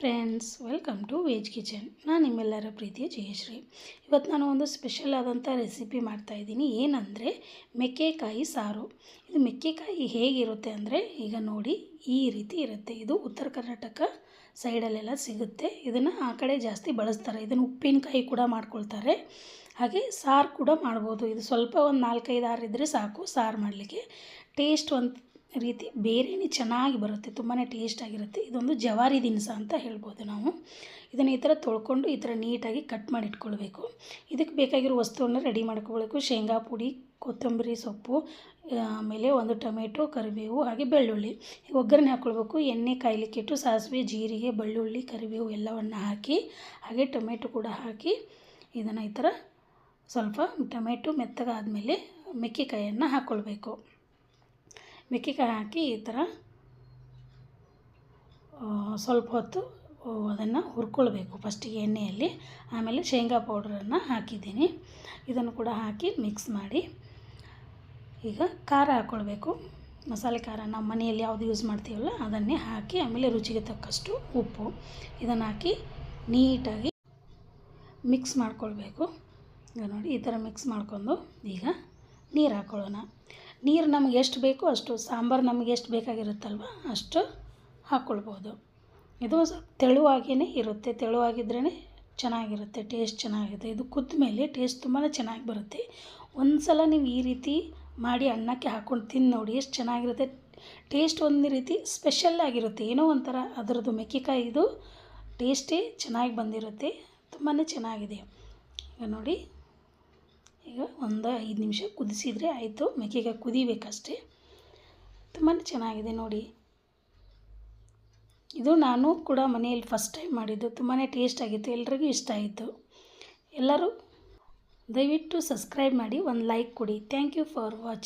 Friends welcome to veg kitchen ನಾನು ನಿಮ್ಮೆಲ್ಲರ ಪ್ರೀತಿಯ ಜಯಶ್ರೀ. ಇವತ್ತು ನಾನು ಒಂದು ಸ್ಪೆಷಲ್ ಆದಂಥ ರೆಸಿಪಿ ಮಾಡ್ತಾಯಿದ್ದೀನಿ ಏನಂದರೆ ಮೆಕ್ಕೆಕಾಯಿ ಸಾರು. ಇದು ಮೆಕ್ಕೆಕಾಯಿ ಹೇಗಿರುತ್ತೆ ಅಂದರೆ ಈಗ ನೋಡಿ ಈ ರೀತಿ ಇರುತ್ತೆ. ಇದು ಉತ್ತರ ಕರ್ನಾಟಕ ಸೈಡಲ್ಲೆಲ್ಲ ಸಿಗುತ್ತೆ. ಇದನ್ನು ಆ ಕಡೆ ಜಾಸ್ತಿ ಬಳಸ್ತಾರೆ. ಇದನ್ನು ಉಪ್ಪಿನಕಾಯಿ ಕೂಡ ಮಾಡ್ಕೊಳ್ತಾರೆ. ಹಾಗೆ ಸಾರು ಕೂಡ ಮಾಡ್ಬೋದು. ಇದು ಸ್ವಲ್ಪ ಒಂದು ನಾಲ್ಕೈದು ಆರು ಇದ್ದರೆ ಸಾಕು. ಸಾರು ಮಾಡಲಿಕ್ಕೆ. ಟೇಸ್ಟ್ ಒಂದು ರೀತಿ ಬೇರೆನೇ ಚೆನ್ನಾಗಿ ಬರುತ್ತೆ ತುಂಬಾ ಟೇಸ್ಟಾಗಿರುತ್ತೆ ಇದೊಂದು ಜವಾರಿ ದಿನಸ ಅಂತ ಹೇಳ್ಬೋದು ನಾವು. ಇದನ್ನು ಈ ಥರ ತೊಳ್ಕೊಂಡು ಈ ಥರ ನೀಟಾಗಿ ಕಟ್ ಮಾಡಿ ಇಟ್ಕೊಳ್ಬೇಕು. ಇದಕ್ಕೆ ಬೇಕಾಗಿರೋ ವಸ್ತುವನ್ನು ರೆಡಿ ಮಾಡ್ಕೊಳ್ಬೇಕು. ಶೇಂಗಾ ಪುಡಿ, ಕೊತ್ತಂಬರಿ ಸೊಪ್ಪು ಆಮೇಲೆ ಒಂದು ಟೊಮೆಟೊ, ಕರಿಬೇವು, ಹಾಗೆ ಬೆಳ್ಳುಳ್ಳಿ. ಒಗ್ಗರಣೆ ಹಾಕ್ಕೊಳ್ಬೇಕು ಎಣ್ಣೆ ಕಾಯ್ಲಿಕ್ಕೆ ಇಟ್ಟು ಸಾಸಿವೆ, ಜೀರಿಗೆ, ಬೆಳ್ಳುಳ್ಳಿ, ಕರಿಬೇವು ಎಲ್ಲವನ್ನು ಹಾಕಿ, ಹಾಗೆ ಟೊಮೆಟೊ ಕೂಡ ಹಾಕಿ ಇದನ್ನು ಈ ಥರ ಸ್ವಲ್ಪ ಟೊಮೆಟೊ ಮೆತ್ತಗಾದಮೇಲೆ ಮೆಕ್ಕೆಕಾಯನ್ನು ಹಾಕ್ಕೊಳ್ಬೇಕು ಮೆಕ್ಕೆಕಾಯಿ ಹಾಕಿ ಈ ಥರ ಸ್ವಲ್ಪ ಹೊತ್ತು ಅದನ್ನು ಹುರ್ಕೊಳ್ಬೇಕು ಫಸ್ಟಿಗೆ ಎಣ್ಣೆಯಲ್ಲಿ. ಆಮೇಲೆ ಶೇಂಗಾ ಪೌಡ್ರನ್ನು ಹಾಕಿದ್ದೀನಿ. ಇದನ್ನು ಕೂಡ ಹಾಕಿ ಮಿಕ್ಸ್ ಮಾಡಿ. ಈಗ ಖಾರ ಹಾಕ್ಕೊಳ್ಬೇಕು ಮಸಾಲೆ ಖಾರ ನಾವು ಮನೆಯಲ್ಲಿ ಯಾವುದು ಯೂಸ್ ಮಾಡ್ತೀವಲ್ಲ ಅದನ್ನೇ ಹಾಕಿ, ಆಮೇಲೆ ರುಚಿಗೆ ತಕ್ಕಷ್ಟು ಉಪ್ಪು. ಇದನ್ನು ಹಾಕಿ ನೀಟಾಗಿ ಮಿಕ್ಸ್ ಮಾಡ್ಕೊಳ್ಬೇಕು. ಈಗ ನೋಡಿ, ಈ ಥರ ಮಿಕ್ಸ್ ಮಾಡ್ಕೊಂಡು ಈಗ ನೀರು ಹಾಕ್ಕೊಳ್ಳೋಣ ನೀರು ನಮಗೆ ಎಷ್ಟು ಬೇಕೋ ಅಷ್ಟು, ಸಾಂಬಾರು ನಮಗೆ ಎಷ್ಟು ಬೇಕಾಗಿರುತ್ತಲ್ವ ಅಷ್ಟು ಹಾಕ್ಕೊಳ್ಬೋದು ಇದು ಸ್ವಲ್ಪ ತೆಳುವಾಗಿಯೇ ಇರುತ್ತೆ ತೆಳುವಾಗಿದ್ರೇ ಚೆನ್ನಾಗಿರುತ್ತೆ, ಟೇಸ್ಟ್ ಚೆನ್ನಾಗಿರುತ್ತೆ ಇದು ಕುದ್ದ ಮೇಲೆ ಟೇಸ್ಟ್ ತುಂಬಾ ಚೆನ್ನಾಗಿ ಬರುತ್ತೆ. ಒಂದು ಸಲ ನೀವು ಈ ರೀತಿ ಮಾಡಿ ಅನ್ನಕ್ಕೆ ಹಾಕ್ಕೊಂಡು ತಿಂದು ನೋಡಿ ಎಷ್ಟು ಚೆನ್ನಾಗಿರುತ್ತೆ. ಟೇಸ್ಟ್ ಒಂದು ರೀತಿ ಸ್ಪೆಷಲ್ ಆಗಿರುತ್ತೆ. ಏನೋ ಒಂಥರ ಅದರದ್ದು ಮೆಕ್ಕೆಕಾಯಿದು ಟೇಸ್ಟೇ ಚೆನ್ನಾಗಿ ಬಂದಿರುತ್ತೆ. ತುಂಬಾ ಚೆನ್ನಾಗಿದೆ. ಈಗ ನೋಡಿ. ಈಗ ಒಂದು ಐದು ನಿಮಿಷ ಕುದಿಸಿದರೆ ಆಯಿತು. ಮೆಕ್ಕೆಕಾಯಿ ಕುದಿಬೇಕಷ್ಟೇ. ತುಂಬಾ ಚೆನ್ನಾಗಿದೆ ನೋಡಿ. ಇದು ನಾನು ಕೂಡ ಮನೆಯಲ್ಲಿ ಫಸ್ಟ್ ಟೈಮ್ ಮಾಡಿದ್ದು. ತುಂಬಾ ಟೇಸ್ಟ್ ಆಗಿತ್ತು. ಎಲ್ರಿಗೂ ಇಷ್ಟ ಆಯಿತು. ಎಲ್ಲರೂ ದಯವಿಟ್ಟು ಸಬ್ಸ್ಕ್ರೈಬ್ ಮಾಡಿ, ಒಂದು ಲೈಕ್ ಕೊಡಿ. Thank you for watching